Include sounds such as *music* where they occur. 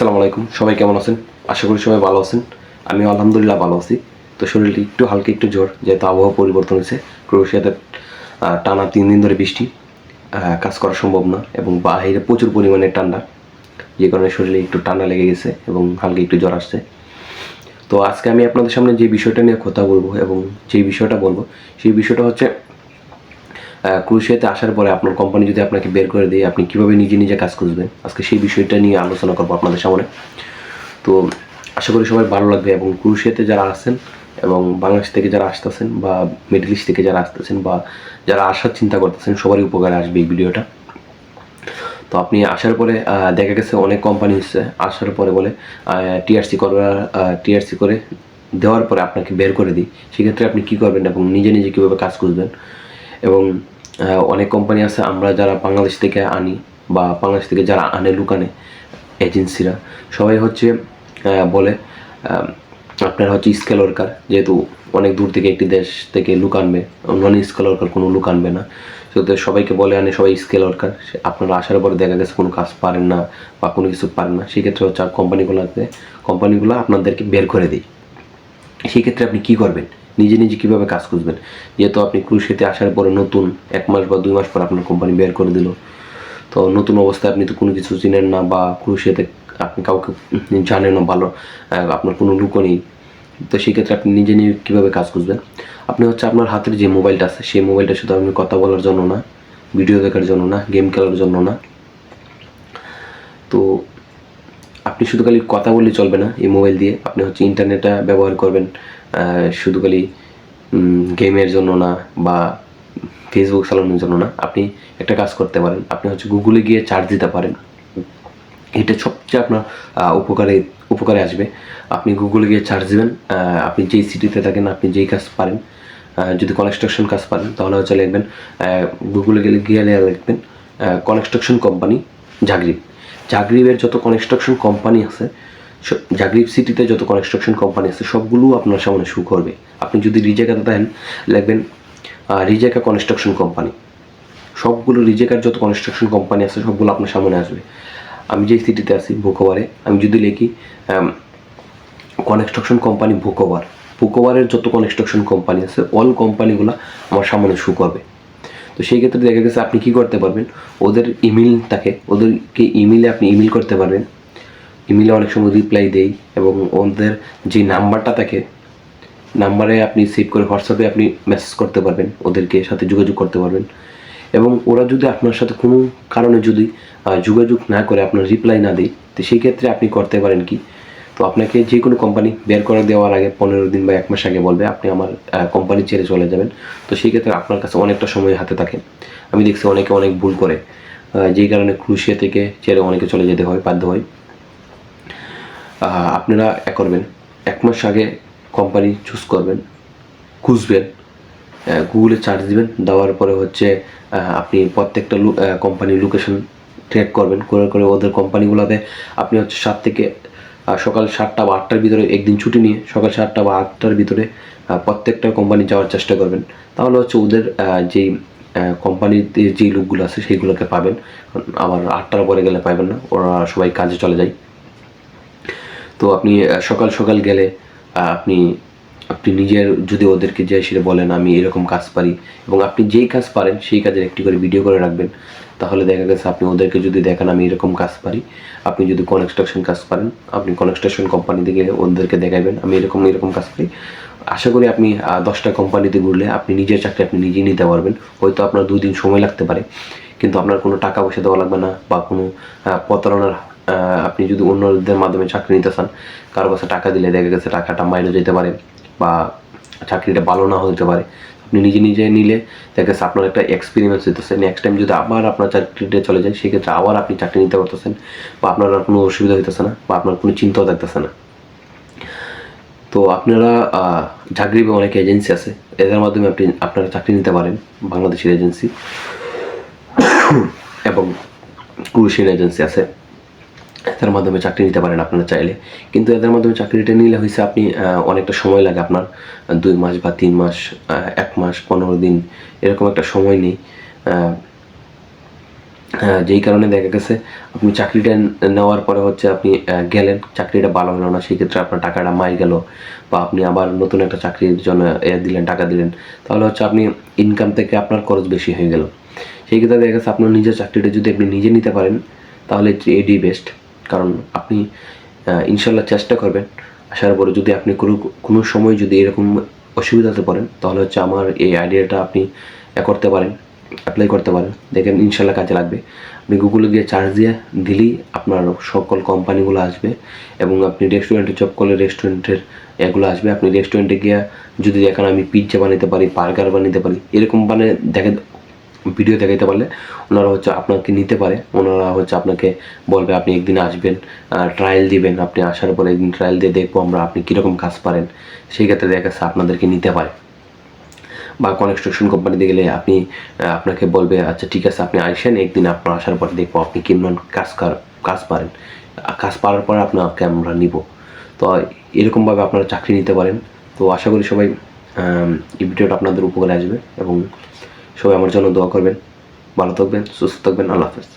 আসসালামু আলাইকুম। সবাই কেমন আছেন? আশা করি সবাই ভালো আছেন। আমি আলহামদুলিল্লাহ ভালো আছি। তো শরীরটি একটু হালকা, একটু জ্বর যেহেতু আবহাওয়া পরিবর্তন হয়েছে। ক্রোয়েশিয়াতে টানা তিন দিন ধরে বৃষ্টি কাজ করা সম্ভব না এবং বাইরে প্রচুর পরিমাণে ঠান্ডা, যে কারণে শরীরে একটু ঠান্ডা লেগে গেছে এবং হালকা একটু জ্বর আসছে। তো আজকে আমি আপনাদের সামনে যে বিষয়টা নিয়ে কথা বলব এবং যেই বিষয়টা বলব, সেই বিষয়টা হচ্ছে ক্রুশিয়াতে আসার পরে আপনার কোম্পানি যদি আপনাকে বের করে দেয়, আপনি কীভাবে নিজে নিজে কাজ খুঁজবেন? আজকে সেই বিষয়টা নিয়ে আলোচনা করব আপনাদের সামনে। তো আশা করি সবাই ভালো লাগবে এবং ক্রুশিয়াতে যারা আছেন এবং বাংলাদেশ থেকে যারা আসতেছেন বা মিডল ইস্ট থেকে যারা আসতেছেন বা যারা আসার চিন্তা করতেছেন, সবারই উপকারে আসবে এই ভিডিওটা। তো আপনি আসার পরে দেখা গেছে অনেক কোম্পানি হচ্ছে, আসার পরে বলে টিআরসি করার টিআরসি করে দেওয়ার পরে আপনাকে বের করে দিই। সেক্ষেত্রে আপনি কী করবেন এবং নিজে নিজে কীভাবে কাজ খুঁজবেন? এবং অনেক কোম্পানি আছে, আমরা যারা বাংলাদেশ থেকে আনি বা বাংলাদেশ থেকে যারা আনে, লুকানে এজেন্সিরা সবাই হচ্ছে বলে আপনার হচ্ছে স্কেল ওয়ার্কার যেহেতু অনেক দূর থেকে একটি দেশ থেকে লুক আনবে নন স্কেল ওয়ার্কার কোনো লুক আনবে না। সেহেতু সবাইকে বলে আনে সবাই স্কেল ওয়ার্কার আপনারা আসার পরে দেখা গেছে কোনো কাজ পারেন না বা কোনো কিছু পারেন না। সেক্ষেত্রে হচ্ছে কোম্পানিগুলোতে কোম্পানিগুলো আপনাদেরকে বের করে দিই সেক্ষেত্রে আপনি কি করবেন? নিজে নিজে কীভাবে কাজ খুঁজবেন? যেহেতু আপনি ক্রুশিতে আসার পরে নতুন এক মাস বা দুই মাস পর আপনার কোম্পানি বের করে দিল। তো নতুন অবস্থায় আপনি তো কোনো কিছু চিনেন না বা ক্রুশিয়াতে আপনি কাউকে জানেন না ভালো আপনার কোনো লুকও নেই। তো সেক্ষেত্রে আপনি নিজে নিজে কীভাবে কাজ খুঁজবেন? আপনি হচ্ছে আপনার হাতের যে মোবাইলটা আছে, সেই মোবাইলটা শুধু আপনি কথা বলার জন্য না ভিডিও দেখার জন্য না গেম খেলার জন্য না। তো আপনি শুধু খালি কথা বললে চলবে না এই মোবাইল দিয়ে। আপনি হচ্ছে ইন্টারনেটটা ব্যবহার করবেন শুধু খালি গেমের জন্য না বা ফেসবুক চালানোর জন্য না, আপনি একটা কাজ করতে পারেন। আপনি হচ্ছে গুগলে গিয়ে চার্জ দিতে পারেন। এটা সবচেয়ে আপনার উপকারে উপকারে আসবে। আপনি গুগলে গিয়ে চার্জ দেবেন আপনি যেই সিটিতে থাকেন, আপনি যেই কাজ পারেন যদি কনস্ট্রাকশন কাজ পারেন, তাহলে হচ্ছে লিখবেন গুগলে গেলে, গিয়ে লিখবেন কনস্ট্রাকশন কোম্পানি জাগরিব জাগরিবের যত কনস্ট্রাকশন কোম্পানি আছে জাগরিব সিটিতে যত কনস্ট্রাকশন কোম্পানি আছে, সবগুলো আপনার সামনে শু করবে। আপনি যদি রিজেকাতে দেন লিখবেন রিজেকা কনস্ট্রাকশন কোম্পানি সবগুলো রিজেকার যত কনস্ট্রাকশন কোম্পানি আছে, সবগুলো আপনার সামনে আসবে। আমি যে সিটিতে আছি ভোকোবারে আমি যদি লিখি কনস্ট্রাকশন কোম্পানি ভোকোবার ভোকোবারের যত কনস্ট্রাকশন কোম্পানি আছে অল কোম্পানিগুলো আমার সামনে শু করবে। তো সেই ক্ষেত্রে দেখা গেছে, আপনি কি করতে পারবেন? ওদের ইমেল থাকে ওদেরকে ইমেলে আপনি ইমেল করতে পারবেন। ইমেলে অনেক সময় রিপ্লাই দেই এবং ওদের যে নাম্বারটা থাকে, নাম্বারে আপনি সেভ করে হোয়াটসঅ্যাপে আপনি মেসেজ করতে পারবেন, ওদেরকে সাথে যোগাযোগ করতে পারবেন। এবং ওরা যদি আপনার সাথে কোনো কারণে যদি যোগাযোগ না করে আপনার রিপ্লাই না দেয়, তো সেই ক্ষেত্রে আপনি করতে পারেন কি? তো আপনাকে যে কোনো কোম্পানি বের করে দেওয়ার আগে পনেরো দিন বা এক মাস আগে বলবে, আপনি আমার কোম্পানি ছেড়ে চলে যাবেন। তো সেই ক্ষেত্রে আপনার কাছে অনেকটা সময় হাতে থাকে। আমি দেখছি অনেকে অনেক ভুল করে যেই কারণে ক্রুশিয়া থেকে ছেড়ে অনেকে চলে যেতে হয়, বাধ্য হয়। আপনারা এক করবেন। এক মাস আগে কোম্পানি চুজ করবেন, খুঁজবেন গুগলে চার্জ দিবেন, দেওয়ার পরে হচ্ছে আপনি প্রত্যেকটা কোম্পানির লোকেশন ট্র্যাক করবেন, করে করে ওদের কোম্পানিগুলোতে আপনি হচ্ছে সাত থেকে সকাল সাতটা বা আটটার ভিতরে একদিন ছুটি নিয়ে সকাল সাতটা বা আটটার ভিতরে প্রত্যেকটা কোম্পানি যাওয়ার চেষ্টা করবেন। তাহলে হচ্ছে ওদের যেই কোম্পানিতে যেই লোকগুলো আছে সেইগুলোকে পাবেন। আবার আটটার পরে গেলে পাবেন না, ওরা সবাই কাজে চলে যায়। তো আপনি সকাল সকাল গেলে আপনি আপনি নিজের যদি ওদেরকে যে সেটা বলেন, আমি এরকম কাজ পারি এবং আপনি যেই কাজ পারেন, সেই কাজের একটি করে ভিডিও করে রাখবেন, তাহলে দেখা গেছে আপনি ওদেরকে যদি দেখেন, আমি এরকম কাজ পারি, আপনি যদি কনস্ট্রাকশন কাজ পারেন, আপনি কনস্ট্রাকশন কোম্পানি থেকে ওদেরকে দেখাবেন আমি এরকম এরকম কাজ পারি। আশা করি আপনি দশটা কোম্পানিতে ঘুরলে আপনি নিজের চাকরি আপনি নিজেই নিতে পারবেন, হয়তো আপনার দুই দিন সময় লাগতে পারে, কিন্তু আপনার কোনো টাকা পয়সা দেওয়া লাগবে না বা কোনো প্রতারণার আপনি যদি অন্যদের মাধ্যমে চাকরি নিতে চান কারও কাছে টাকা দিলে দেখা গেছে টাকাটা মাইনে যেতে পারে বা চাকরিটা ভালো না হতে পারে। আপনি নিজে নিজে নিলে দেখা গেছে আপনার একটা এক্সপিরিয়েন্স হইতেছে নেক্সট টাইম যদি আবার আপনার চাকরিটা চলে যায় সেক্ষেত্রে আবার আপনি চাকরি নিতে পারতেছেন বা আপনার আর কোনো অসুবিধা হইতেছে না বা আপনার কোনো চিন্তাও থাকতেছে না। তো আপনারা আহ, জাগরিবে অনেক এজেন্সি আছে। এদের মাধ্যমে আপনি আপনারা চাকরি নিতে পারেন বাংলাদেশের এজেন্সি *coughs* এবং ক্রুশিয়ান এজেন্সি আছে। এদের মাধ্যমে চাকরি নিতে পারেন আপনারা চাইলে। কিন্তু এদের মাধ্যমে চাকরিটা নিলে হয়েছে আপনি অনেকটা সময় লাগে আপনার। দুই মাস বা তিন মাস এক মাস, পনেরো দিন, এরকম একটা সময় নেই। যেই কারণে দেখা গেছে আপনি চাকরিটা নেওয়ার পরে হচ্ছে আপনি গেলেন, চাকরিটা ভালো হলো না, সেক্ষেত্রে আপনার টাকাটা মাই গেল বা আপনি আবার নতুন একটা চাকরির জন্য এ দিলেন, টাকা দিলেন, তাহলে হচ্ছে আপনি ইনকাম থেকে আপনার খরচ বেশি হয়ে গেল। সেই ক্ষেত্রে দেখা গেছে আপনার নিজের চাকরিটা যদি আপনি নিজে নিতে পারেন, তাহলে এডি বেস্ট কারণ আপনি ইনশাল্লাহ চেষ্টা করবেন। আসার পরে যদি আপনি কোনো কোনো সময় যদি এরকম অসুবিধাতে পড়েন, তাহলে হচ্ছে আমার এই আইডিয়াটা আপনি করতে পারেন অ্যাপ্লাই করতে পারেন। দেখেন ইনশাল্লাহ কাজে লাগবে। আপনি গুগলে গিয়ে চার্জ দিয়ে দিলেই আপনার সকল কোম্পানিগুলো আসবে এবং আপনি রেস্টুরেন্টে জব করলে রেস্টুরেন্টের এগুলো আসবে। আপনি রেস্টুরেন্টে গিয়ে যদি দেখেন আমি পিৎজা বানাতে পারি বার্গার বানাতে পারি, এরকম মানে দেখে ভিডিও দেখাইতে পারলে ওনারা হচ্ছে আপনাকে নিতে পারে। ওনারা হচ্ছে আপনাকে বলবে, আপনি একদিন আসবেন ট্রায়াল দিবেন, আপনি আসার পরে একদিন ট্রায়াল দিয়ে দেখব আমরা আপনি কীরকম কাজ পারেন। সেই ক্ষেত্রে দেখা যাচ্ছে আপনাদেরকে নিতে পারে। বা কনস্ট্রাকশন কোম্পানিতে গেলে আপনি আপনাকে বলবে আচ্ছা ঠিক আছে, আপনি আসেন একদিন আপনার আসার পর দেখব আপনি কেমন কাজ কাজ পারেন। কাজ পারার পরে আপনাকে আমরা নিব। তো এরকমভাবে আপনারা চাকরি নিতে পারেন। তো আশা করি সবাই এই ভিডিওটা আপনাদের উপকারে আসবে এবং সবাই আমার জন্য দোয়া করবেন। ভালো থাকবেন সুস্থ থাকবেন আল্লাহ হাফেজ।